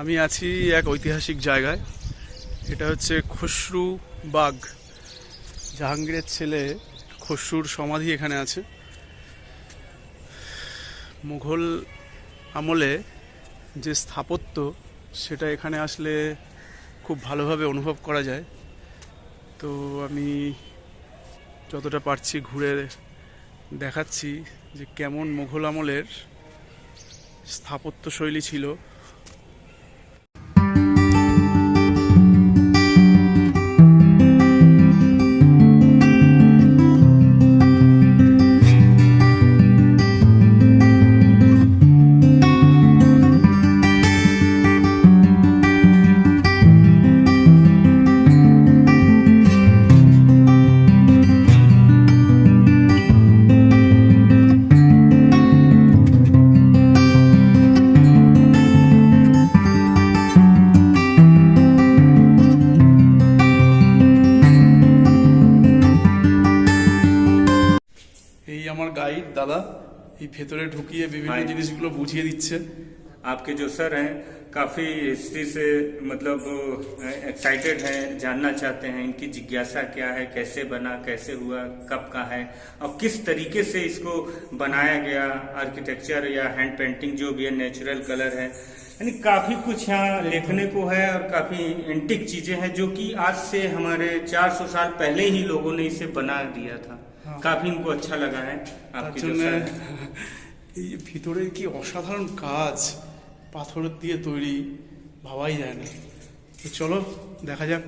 আমি আছি এক ঐতিহাসিক জায়গায়। এটা হচ্ছে খসরু বাগ। জাহাঙ্গীরের ছেলে খসরুর সমাধি এখানে আছে। মুঘল আমলে যে স্থাপত্য, সেটা এখানে আসলে খুব ভালোভাবে অনুভব করা যায়। তো আমি যতটা পারছি ঘুরে দেখাচ্ছি যে কেমন মুঘল আমলের স্থাপত্য শৈলী ছিল। আমার গাইড দাদা এই ভেতরে ঢুকিয়ে বিভিন্ন হ্যাঁ। জিনিসগুলো বুঝিয়ে দিচ্ছে आपके जो सर हैं काफी हिस्ट्री से मतलब एक्साइटेड हैं जानना चाहते हैं इनकी जिज्ञासा क्या है कैसे बना कैसे हुआ कब का है और किस तरीके से इसको बनाया गया आर्किटेक्चर या हैंड पेंटिंग जो भी है नेचुरल कलर है यानी काफी कुछ यहाँ देखने को है और काफी एंटिक चीजें हैं जो कि आज से हमारे 400 साल पहले ही लोगों ने इसे बना दिया था हाँ। काफी इनको अच्छा लगा है তার आपके जो জন্য सर हैं। এই ভিতরে কি অসাধারণ কাজ পাথর দিয়ে তৈরি ভাবাই যায় না তো চলো দেখা যাক